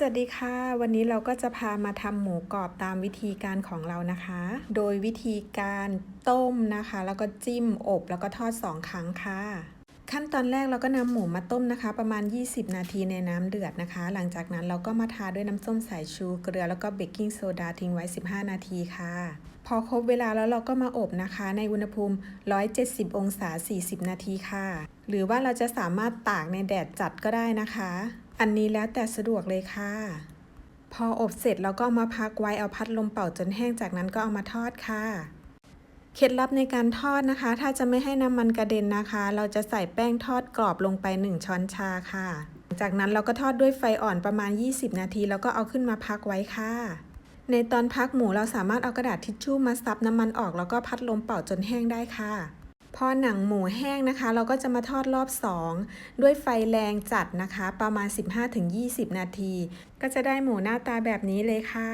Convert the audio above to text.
สวัสดีค่ะ วันนี้เราก็จะพามาทำหมูกรอบตามวิธีการของเรานะคะ โดยวิธีการต้มนะคะ แล้วก็จิ้มอบแล้วก็ทอด 2 ครั้งค่ะ ขั้นตอนแรกเราก็นำหมูมาต้มนะคะ ประมาณ 20 นาทีในน้ำเดือดนะคะ หลังจากนั้นเราก็มาทาด้วยน้ำส้มสายชูเกลือแล้วก็เบกกิ้งโซดาทิ้งไว้ 15 นาทีค่ะ พอครบเวลาแล้วเราก็มาอบนะคะ ในอุณหภูมิ 170 องศา 40 นาทีค่ะ หรือว่าเราจะสามารถตากในแดดจัดก็ได้นะคะ อันนี้แล้วแต่สะดวกเลยค่ะ พออบเสร็จเราก็ามาพักไว้เอาพัดลมเป่าจนแห้งจากนั้นก็เอามาทอดค่ะ เคล็ดลับในการทอดนะคะ ถ้าจะไม่ให้น้ำมันกระเด็นนะคะ เราจะใส่แป้งทอดกรอบลงไป 1 ช้อนชาค่ะ จากนั้นเราก็ทอดด้วยไฟอ่อนประมาณ 20 นาที แล้วก็เอาขึ้นมาพักไว้ค่ะ ในตอนพักหมูเราสามารถเอากระดาษทิชชู่มาซับน้ำมันออกแล้วก็พัดลมเป่าจนแห้งได้ค่ะ พอหนังหมูแห้งนะคะ เราก็จะมาทอดรอบ 2 ด้วยไฟแรงจัดนะคะ ประมาณ 15-20 นาที ก็จะได้หมูหน้าตาแบบนี้เลยค่ะ